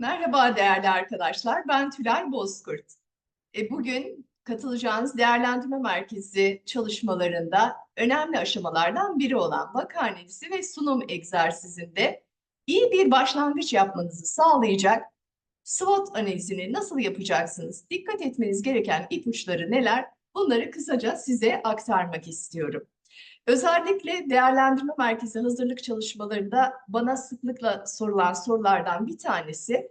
Merhaba değerli arkadaşlar, ben Tülay Bozkurt. E, bugün katılacağınız değerlendirme merkezi çalışmalarında önemli aşamalardan biri olan vaka analizi ve sunum egzersizinde iyi bir başlangıç yapmanızı sağlayacak SWOT analizini nasıl yapacaksınız? Dikkat etmeniz gereken ipuçları neler? Bunları kısaca size aktarmak istiyorum. Özellikle değerlendirme merkezi hazırlık çalışmalarında bana sıklıkla sorulan sorulardan bir tanesi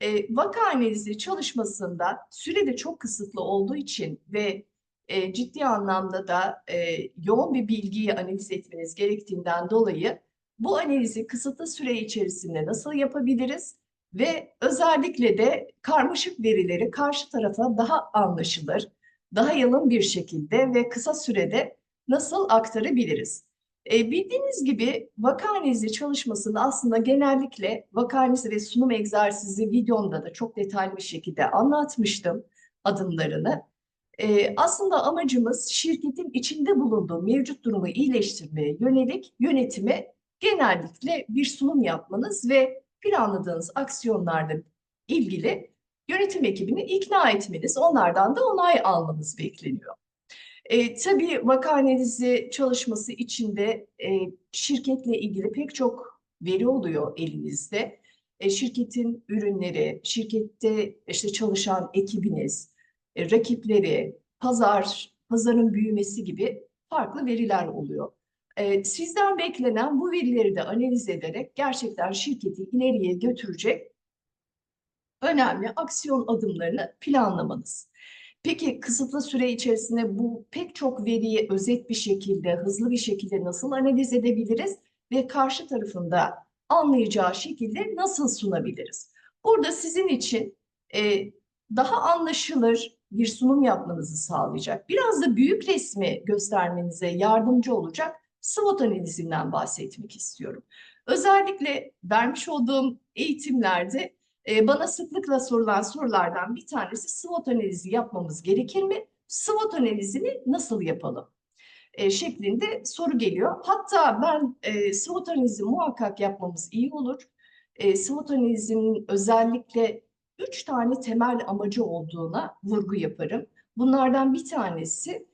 e, vaka analizi çalışmasında süre de çok kısıtlı olduğu için ve e, ciddi anlamda da e, yoğun bir bilgiyi analiz etmeniz gerektiğinden dolayı bu analizi kısıtlı süre içerisinde nasıl yapabiliriz ve özellikle de karmaşık verileri karşı tarafa daha anlaşılır, daha yalın bir şekilde ve kısa sürede nasıl aktarabiliriz? E, bildiğiniz gibi vaka analizi çalışmasını aslında genellikle vaka analizi ve sunum egzersizi videomda da çok detaylı bir şekilde anlatmıştım adımlarını. E, aslında amacımız şirketin içinde bulunduğu mevcut durumu iyileştirmeye yönelik yönetime genellikle bir sunum yapmanız ve planladığınız aksiyonlarla ilgili yönetim ekibini ikna etmeniz, onlardan da onay almanız bekleniyor. E, tabii vaka analizi çalışması içinde e, şirketle ilgili pek çok veri oluyor elinizde. E, şirketin ürünleri, şirkette işte çalışan ekibiniz, e, rakipleri, pazar, pazarın büyümesi gibi farklı veriler oluyor. E, sizden beklenen bu verileri de analiz ederek gerçekten şirketi ileriye götürecek önemli aksiyon adımlarını planlamanız. Peki kısıtlı süre içerisinde bu pek çok veriyi özet bir şekilde, hızlı bir şekilde nasıl analiz edebiliriz ve karşı tarafında anlayacağı şekilde nasıl sunabiliriz? Burada sizin için e, daha anlaşılır bir sunum yapmanızı sağlayacak, biraz da büyük resmi göstermenize yardımcı olacak SWOT analizinden bahsetmek istiyorum. Özellikle vermiş olduğum eğitimlerde e, bana sıklıkla sorulan sorulardan bir tanesi SWOT analizi yapmamız gerekir mi? SWOT analizini nasıl yapalım? E, şeklinde soru geliyor. Hatta ben e, SWOT analizi muhakkak yapmamız iyi olur. E, SWOT analizinin özellikle üç tane temel amacı olduğuna vurgu yaparım. Bunlardan bir tanesi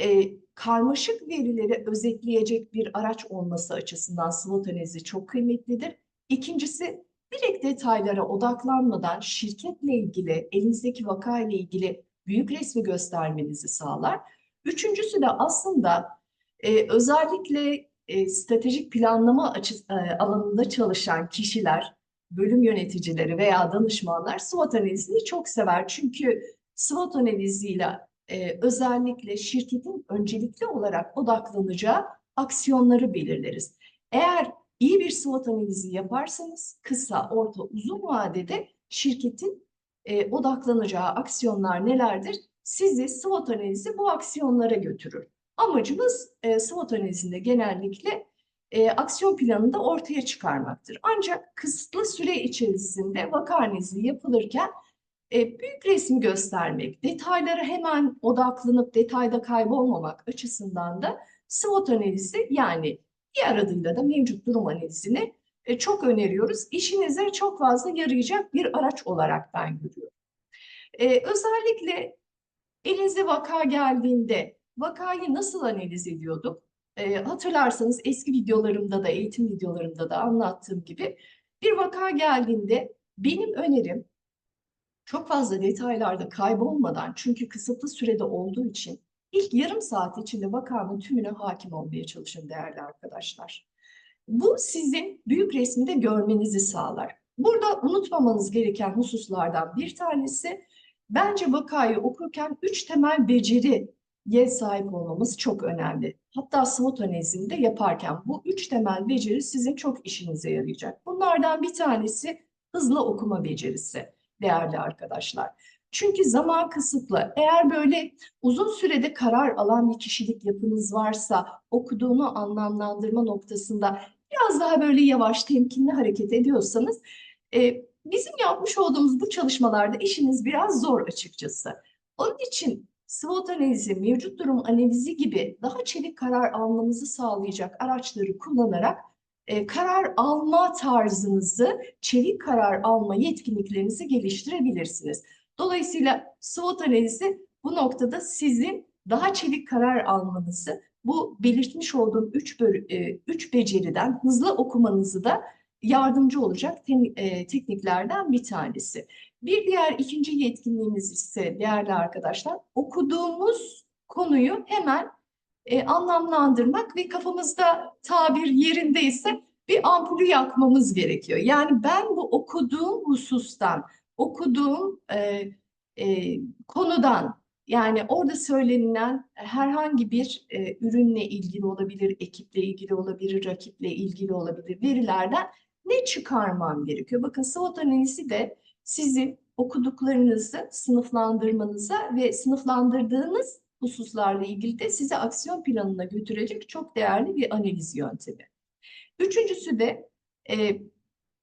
e, karmaşık verileri özetleyecek bir araç olması açısından SWOT analizi çok kıymetlidir. İkincisi direkt detaylara odaklanmadan şirketle ilgili, elinizdeki vaka ile ilgili büyük resmi göstermenizi sağlar. Üçüncüsü de aslında e, özellikle e, stratejik planlama açı, e, alanında çalışan kişiler, bölüm yöneticileri veya danışmanlar SWOT analizini çok sever. Çünkü SWOT analiziyle e, özellikle şirketin öncelikli olarak odaklanacağı aksiyonları belirleriz. Eğer iyi bir SWOT analizi yaparsanız kısa, orta, uzun vadede şirketin e, odaklanacağı aksiyonlar nelerdir? Sizi SWOT analizi bu aksiyonlara götürür. Amacımız e, SWOT analizinde genellikle e, aksiyon planını da ortaya çıkarmaktır. Ancak kısıtlı süre içerisinde vaka analizi yapılırken e, büyük resmi göstermek, detaylara hemen odaklanıp detayda kaybolmamak açısından da SWOT analizi yani Diğer adıyla da mevcut durum analizini e, çok öneriyoruz. İşinize çok fazla yarayacak bir araç olarak ben görüyorum. E, özellikle elinize vaka geldiğinde vakayı nasıl analiz ediyorduk? E, hatırlarsanız eski videolarımda da eğitim videolarımda da anlattığım gibi bir vaka geldiğinde benim önerim çok fazla detaylarda kaybolmadan çünkü kısıtlı sürede olduğu için İlk yarım saat içinde vakanın tümüne hakim olmaya çalışın değerli arkadaşlar. Bu sizin büyük resminde görmenizi sağlar. Burada unutmamanız gereken hususlardan bir tanesi bence vakayı okurken üç temel beceriye sahip olmamız çok önemli. Hatta SWOT analizinde yaparken bu üç temel beceri sizin çok işinize yarayacak. Bunlardan bir tanesi hızlı okuma becerisi değerli arkadaşlar. Çünkü zaman kısıtlı. Eğer böyle uzun sürede karar alan bir kişilik yapınız varsa okuduğunu anlamlandırma noktasında biraz daha böyle yavaş, temkinli hareket ediyorsanız e, bizim yapmış olduğumuz bu çalışmalarda işiniz biraz zor açıkçası. Onun için SWOT analizi, mevcut durum analizi gibi daha çevik karar almanızı sağlayacak araçları kullanarak e, karar alma tarzınızı, çevik karar alma yetkinliklerinizi geliştirebilirsiniz. Dolayısıyla SWOT analizi bu noktada sizin daha çevik karar almanızı, bu belirtmiş olduğum üç, e, üç beceriden hızlı okumanızı da yardımcı olacak te- e, tekniklerden bir tanesi. Bir diğer ikinci yetkinliğimiz ise değerli arkadaşlar, okuduğumuz konuyu hemen e, anlamlandırmak ve kafamızda tabir yerindeyse bir ampulü yakmamız gerekiyor. Yani ben bu okuduğum husustan, okuduğum e, e, konudan yani orada söylenilen herhangi bir e, ürünle ilgili olabilir, ekiple ilgili olabilir, rakiple ilgili olabilir verilerden ne çıkarmam gerekiyor? Bakın SWOT analizi de sizin okuduklarınızı sınıflandırmanıza ve sınıflandırdığınız hususlarla ilgili de sizi aksiyon planına götürecek çok değerli bir analiz yöntemi. Üçüncüsü de e,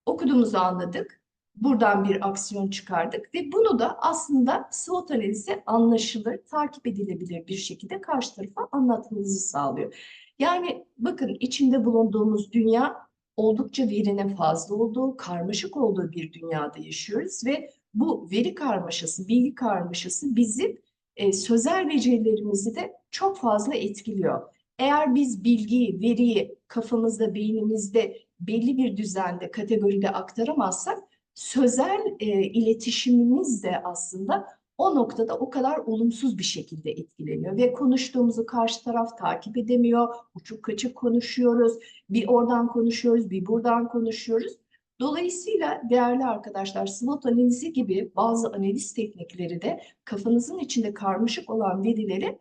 okuduğumuzu anladık. Buradan bir aksiyon çıkardık ve bunu da aslında SWOT analizi anlaşılır, takip edilebilir bir şekilde karşı tarafa anlatmanızı sağlıyor. Yani bakın içinde bulunduğumuz dünya oldukça verinin fazla olduğu, karmaşık olduğu bir dünyada yaşıyoruz ve bu veri karmaşası, bilgi karmaşası bizim e, sözel becerilerimizi de çok fazla etkiliyor. Eğer biz bilgiyi, veriyi kafamızda, beynimizde belli bir düzende, kategoride aktaramazsak sözel e, iletişimimiz de aslında o noktada o kadar olumsuz bir şekilde etkileniyor ve konuştuğumuzu karşı taraf takip edemiyor, uçuk kaçık konuşuyoruz, bir oradan konuşuyoruz, bir buradan konuşuyoruz. Dolayısıyla değerli arkadaşlar SWOT analizi gibi bazı analiz teknikleri de kafanızın içinde karmaşık olan verileri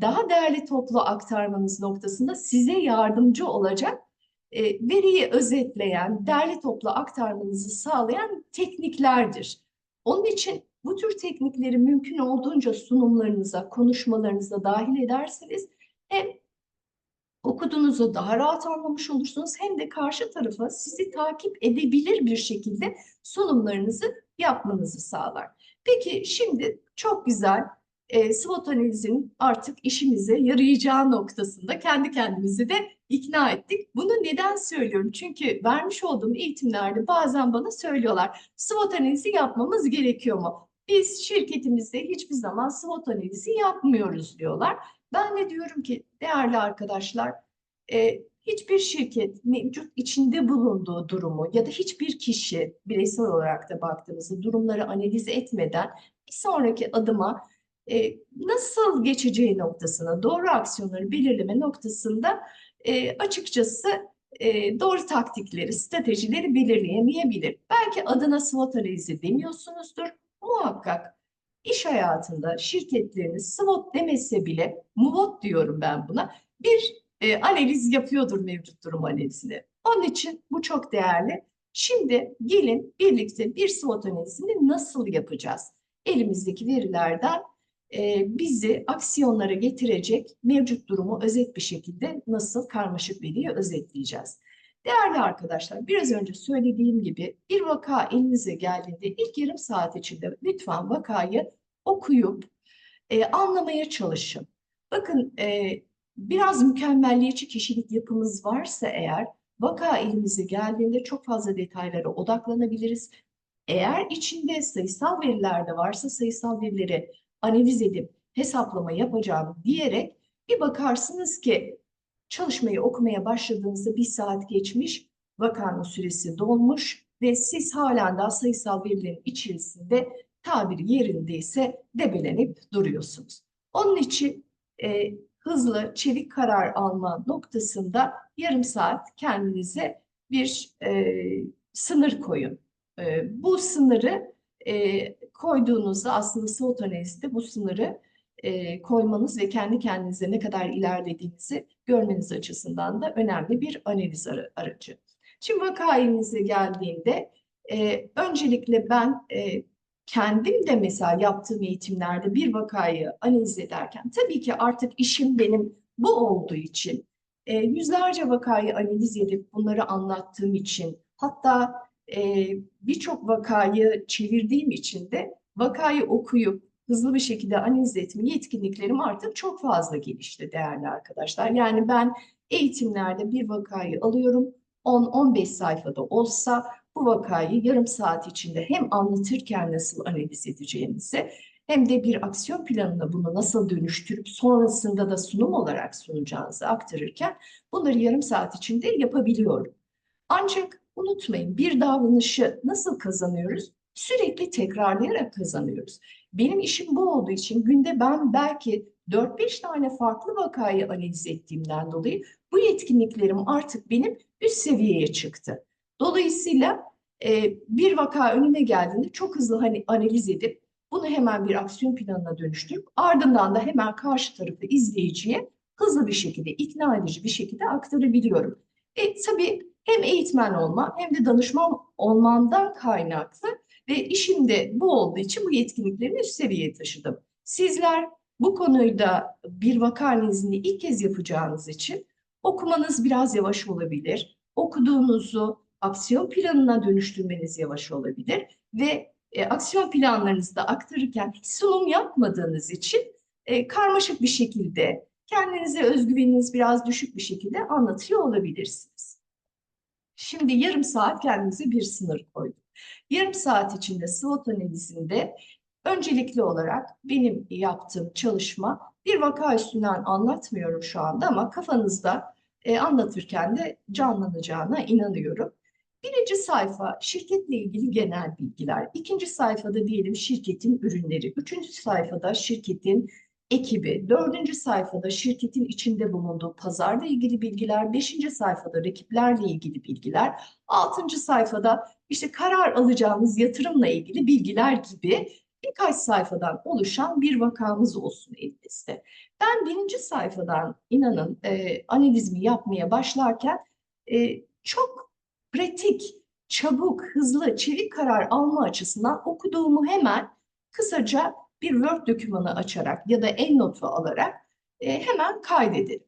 daha değerli toplu aktarmanız noktasında size yardımcı olacak e, veriyi özetleyen, derli toplu aktarmanızı sağlayan tekniklerdir. Onun için bu tür teknikleri mümkün olduğunca sunumlarınıza, konuşmalarınıza dahil ederseniz hem okuduğunuzu daha rahat anlamış olursunuz hem de karşı tarafa sizi takip edebilir bir şekilde sunumlarınızı yapmanızı sağlar. Peki şimdi çok güzel e, SWOT analizinin artık işimize yarayacağı noktasında kendi kendimizi de ikna ettik. Bunu neden söylüyorum? Çünkü vermiş olduğum eğitimlerde bazen bana söylüyorlar SWOT analizi yapmamız gerekiyor mu? Biz şirketimizde hiçbir zaman SWOT analizi yapmıyoruz diyorlar. Ben de diyorum ki değerli arkadaşlar e, hiçbir şirket mevcut içinde bulunduğu durumu ya da hiçbir kişi bireysel olarak da baktığımızda durumları analiz etmeden bir sonraki adıma e, nasıl geçeceği noktasına, doğru aksiyonları belirleme noktasında e, açıkçası e, doğru taktikleri, stratejileri belirleyemeyebilir. Belki adına SWOT analizi demiyorsunuzdur. Muhakkak iş hayatında şirketleriniz SWOT demese bile, MWOT diyorum ben buna, bir e, analiz yapıyordur mevcut durum analizini. Onun için bu çok değerli. Şimdi gelin birlikte bir SWOT analizini nasıl yapacağız? Elimizdeki verilerden e, bizi aksiyonlara getirecek mevcut durumu özet bir şekilde nasıl karmaşık veriyi özetleyeceğiz. Değerli arkadaşlar, biraz önce söylediğim gibi bir vaka elinize geldiğinde ilk yarım saat içinde lütfen vakayı okuyup e, anlamaya çalışın. Bakın e, biraz mükemmelliyetçi kişilik yapımız varsa eğer vaka elimize geldiğinde çok fazla detaylara odaklanabiliriz. Eğer içinde sayısal veriler de varsa sayısal verileri analiz edip hesaplama yapacağım diyerek bir bakarsınız ki çalışmayı okumaya başladığınızda bir saat geçmiş, vakanın süresi dolmuş ve siz halen daha sayısal verilerin içerisinde tabiri yerindeyse debelenip duruyorsunuz. Onun için e, hızlı, çevik karar alma noktasında yarım saat kendinize bir e, sınır koyun. E, bu sınırı e, koyduğunuzda aslında SWOT analizde bu sınırı e, koymanız ve kendi kendinize ne kadar ilerlediğinizi görmeniz açısından da önemli bir analiz aracı. Şimdi vaka elinize geldiğinde e, öncelikle ben e, kendim de mesela yaptığım eğitimlerde bir vakayı analiz ederken tabii ki artık işim benim bu olduğu için e, yüzlerce vakayı analiz edip bunları anlattığım için hatta e, birçok vakayı çevirdiğim için de vakayı okuyup hızlı bir şekilde analiz etme yetkinliklerim artık çok fazla gelişti değerli arkadaşlar. Yani ben eğitimlerde bir vakayı alıyorum, 10-15 sayfada olsa bu vakayı yarım saat içinde hem anlatırken nasıl analiz edeceğinizi hem de bir aksiyon planına bunu nasıl dönüştürüp sonrasında da sunum olarak sunacağınızı aktarırken bunları yarım saat içinde yapabiliyorum. Ancak unutmayın bir davranışı nasıl kazanıyoruz? Sürekli tekrarlayarak kazanıyoruz. Benim işim bu olduğu için günde ben belki 4-5 tane farklı vakayı analiz ettiğimden dolayı bu yetkinliklerim artık benim üst seviyeye çıktı. Dolayısıyla e, bir vaka önüme geldiğinde çok hızlı hani analiz edip bunu hemen bir aksiyon planına dönüştürüp ardından da hemen karşı tarafı izleyiciye hızlı bir şekilde, ikna edici bir şekilde aktarabiliyorum. E, tabii hem eğitmen olma hem de danışman olmamdan kaynaklı ve işim de bu olduğu için bu yetkinliklerimi üst seviyeye taşıdım. Sizler bu konuda bir vaka analizini ilk kez yapacağınız için okumanız biraz yavaş olabilir. Okuduğunuzu aksiyon planına dönüştürmeniz yavaş olabilir ve e, aksiyon planlarınızı da aktarırken sunum yapmadığınız için e, karmaşık bir şekilde kendinize özgüveniniz biraz düşük bir şekilde anlatıyor olabilirsiniz. Şimdi yarım saat kendimize bir sınır koyduk. Yarım saat içinde SWOT analizinde öncelikli olarak benim yaptığım çalışma bir vaka üstünden anlatmıyorum şu anda ama kafanızda e, anlatırken de canlanacağına inanıyorum. Birinci sayfa şirketle ilgili genel bilgiler. İkinci sayfada diyelim şirketin ürünleri. Üçüncü sayfada şirketin ekibi. Dördüncü sayfada şirketin içinde bulunduğu pazarla ilgili bilgiler. Beşinci sayfada rakiplerle ilgili bilgiler. Altıncı sayfada işte karar alacağımız yatırımla ilgili bilgiler gibi birkaç sayfadan oluşan bir vakamız olsun elinizde. Ben birinci sayfadan inanın e, analizimi yapmaya başlarken e, çok pratik, çabuk, hızlı, çevik karar alma açısından okuduğumu hemen kısaca bir Word dokümanı açarak ya da EndNote'u alarak e, hemen kaydederim.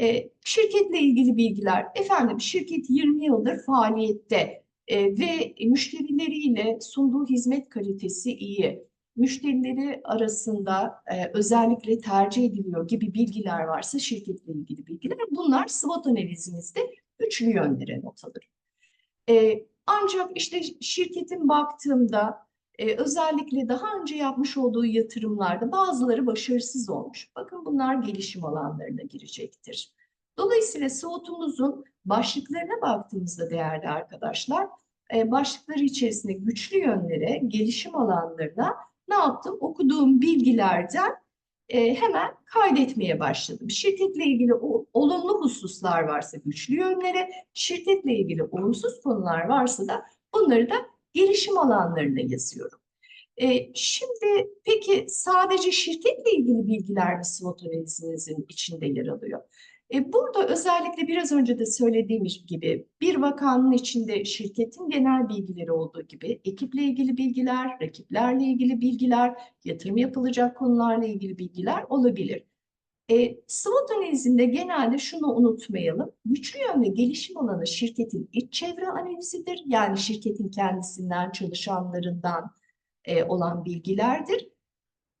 E, şirketle ilgili bilgiler, efendim şirket 20 yıldır faaliyette e, ve müşterileriyle sunduğu hizmet kalitesi iyi, müşterileri arasında e, özellikle tercih ediliyor gibi bilgiler varsa şirketle ilgili bilgiler, bunlar SWOT analizimizde üçlü yönlere not alır. E, ancak işte şirketin baktığımda e, özellikle daha önce yapmış olduğu yatırımlarda bazıları başarısız olmuş. Bakın bunlar gelişim alanlarına girecektir. Dolayısıyla SWOT'umuzun başlıklarına baktığımızda değerli arkadaşlar, e, başlıkları içerisinde güçlü yönlere, gelişim alanlarına ne yaptım? Okuduğum bilgilerden e, hemen kaydetmeye başladım. Şirketle ilgili o, olumlu hususlar varsa güçlü yönlere, şirketle ilgili olumsuz konular varsa da bunları da gelişim alanlarına yazıyorum. E, şimdi peki sadece şirketle ilgili bilgiler mi SWOT analizinizin içinde yer alıyor? E, burada özellikle biraz önce de söylediğim gibi bir vakanın içinde şirketin genel bilgileri olduğu gibi ekiple ilgili bilgiler, rakiplerle ilgili bilgiler, yatırım yapılacak konularla ilgili bilgiler olabilir. E, SWOT analizinde genelde şunu unutmayalım. Güçlü yön ve gelişim alanı şirketin iç çevre analizidir. Yani şirketin kendisinden, çalışanlarından e, olan bilgilerdir.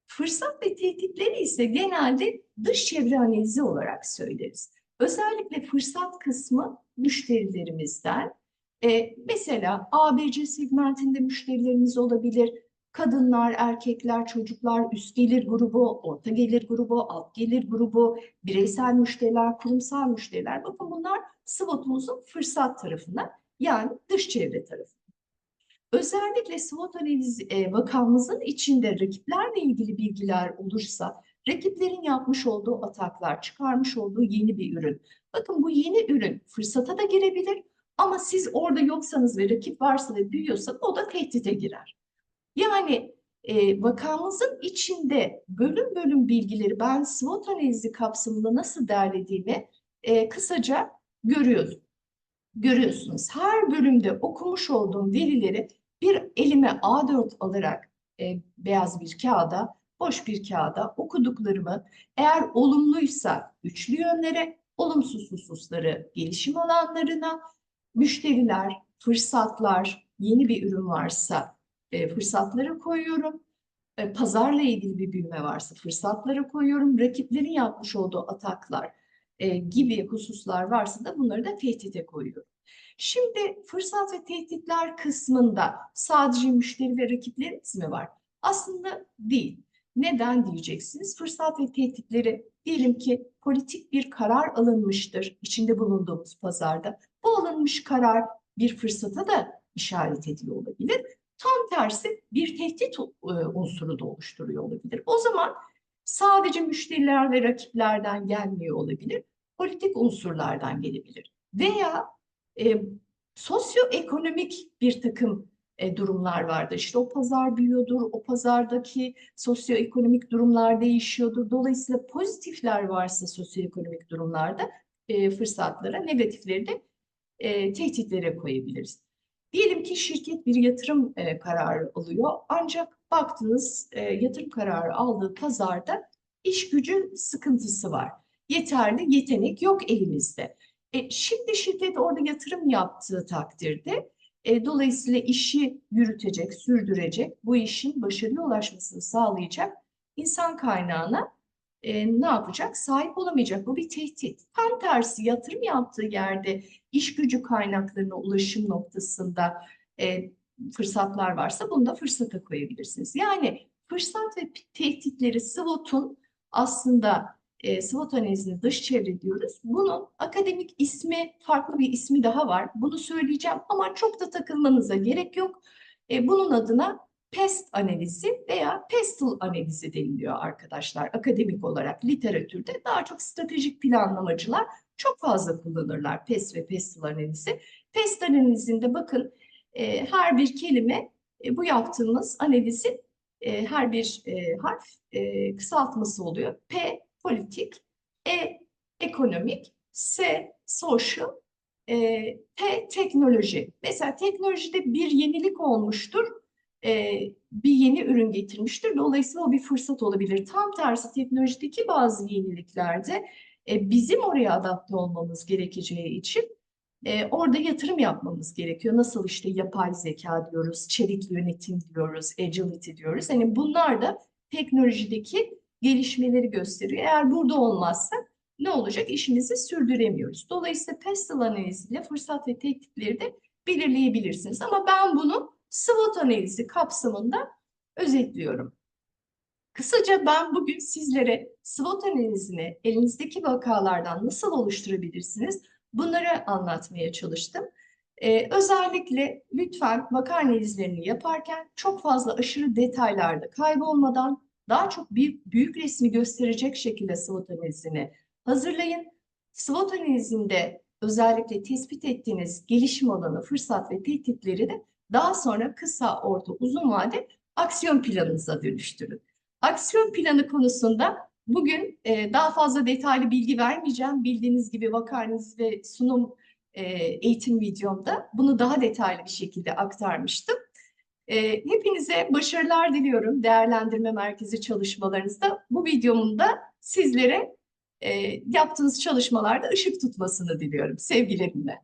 Fırsat ve tehditleri ise genelde dış çevre analizi olarak söyleriz. Özellikle fırsat kısmı müşterilerimizden. E, mesela ABC segmentinde müşterilerimiz olabilir. Kadınlar, erkekler, çocuklar, üst gelir grubu, orta gelir grubu, alt gelir grubu, bireysel müşteriler, kurumsal müşteriler. Bakın bunlar SWOT'umuzun fırsat tarafına yani dış çevre tarafı. Özellikle SWOT analizi e, vakamızın içinde rakiplerle ilgili bilgiler olursa, rakiplerin yapmış olduğu ataklar, çıkarmış olduğu yeni bir ürün. Bakın bu yeni ürün fırsata da girebilir ama siz orada yoksanız ve rakip varsa ve büyüyorsa o da tehdite girer. Yani e, vakamızın içinde bölüm bölüm bilgileri ben SWOT analizi kapsamında nasıl derlediğimi e, kısaca görüyoruz. Görüyorsunuz. Her bölümde okumuş olduğum verileri bir elime A4 alarak e, beyaz bir kağıda, boş bir kağıda okuduklarımı eğer olumluysa üçlü yönlere, olumsuz hususları gelişim alanlarına, müşteriler, fırsatlar, yeni bir ürün varsa e, fırsatları koyuyorum. E, pazarla ilgili bir büyüme varsa fırsatları koyuyorum. Rakiplerin yapmış olduğu ataklar e, gibi hususlar varsa da bunları da tehdite koyuyorum. Şimdi fırsat ve tehditler kısmında sadece müşteri ve rakiplerimiz mi var? Aslında değil. Neden diyeceksiniz? Fırsat ve tehditleri diyelim ki politik bir karar alınmıştır içinde bulunduğumuz pazarda. Bu alınmış karar bir fırsata da işaret ediyor olabilir. Tam tersi bir tehdit e, unsuru da oluşturuyor olabilir. O zaman sadece müşteriler ve rakiplerden gelmiyor olabilir. Politik unsurlardan gelebilir. Veya e, sosyoekonomik bir takım e, durumlar vardır. İşte o pazar büyüyordur, o pazardaki sosyoekonomik durumlar değişiyordur. Dolayısıyla pozitifler varsa sosyoekonomik durumlarda e, fırsatlara, negatifleri de e, tehditlere koyabiliriz. Diyelim ki şirket bir yatırım e, kararı alıyor ancak baktınız e, yatırım kararı aldığı pazarda iş gücü sıkıntısı var. Yeterli yetenek yok elimizde. E, şimdi şirket orada yatırım yaptığı takdirde e, dolayısıyla işi yürütecek, sürdürecek, bu işin başarıya ulaşmasını sağlayacak insan kaynağına e, ne yapacak? Sahip olamayacak. Bu bir tehdit. Tam tersi yatırım yaptığı yerde iş gücü kaynaklarına ulaşım noktasında e, fırsatlar varsa bunu da fırsata koyabilirsiniz. Yani fırsat ve tehditleri SWOT'un aslında e, SWOT analizini dış çevre diyoruz. Bunun akademik ismi, farklı bir ismi daha var. Bunu söyleyeceğim ama çok da takılmanıza gerek yok. E, bunun adına PEST analizi veya PESTL analizi deniliyor arkadaşlar akademik olarak literatürde. Daha çok stratejik planlamacılar çok fazla kullanırlar PEST ve PESTL analizi. PEST analizinde bakın e, her bir kelime e, bu yaptığımız analizin e, her bir e, harf e, kısaltması oluyor. P politik, E ekonomik, S social, e, T teknoloji. Mesela teknolojide bir yenilik olmuştur, e, bir yeni ürün getirmiştir. Dolayısıyla o bir fırsat olabilir. Tam tersi teknolojideki bazı yeniliklerde e, bizim oraya adapte olmamız gerekeceği için e, orada yatırım yapmamız gerekiyor. Nasıl işte yapay zeka diyoruz, çevik yönetim diyoruz, agility diyoruz. Hani bunlar da teknolojideki gelişmeleri gösteriyor. Eğer burada olmazsa ne olacak? İşimizi sürdüremiyoruz. Dolayısıyla PESTEL analiziyle fırsat ve tehditleri de belirleyebilirsiniz. Ama ben bunu SWOT analizi kapsamında özetliyorum. Kısaca ben bugün sizlere SWOT analizini elinizdeki vakalardan nasıl oluşturabilirsiniz bunları anlatmaya çalıştım. Ee, özellikle lütfen vaka analizlerini yaparken çok fazla aşırı detaylarda kaybolmadan daha çok bir büyük resmi gösterecek şekilde SWOT analizini hazırlayın. SWOT analizinde özellikle tespit ettiğiniz gelişim alanı, fırsat ve tehditleri de daha sonra kısa, orta, uzun vade aksiyon planınıza dönüştürün. Aksiyon planı konusunda bugün e, daha fazla detaylı bilgi vermeyeceğim. Bildiğiniz gibi vakarınız ve sunum e, eğitim videomda bunu daha detaylı bir şekilde aktarmıştım. E, hepinize başarılar diliyorum değerlendirme merkezi çalışmalarınızda. Bu videomun da sizlere e, yaptığınız çalışmalarda ışık tutmasını diliyorum sevgilerimle.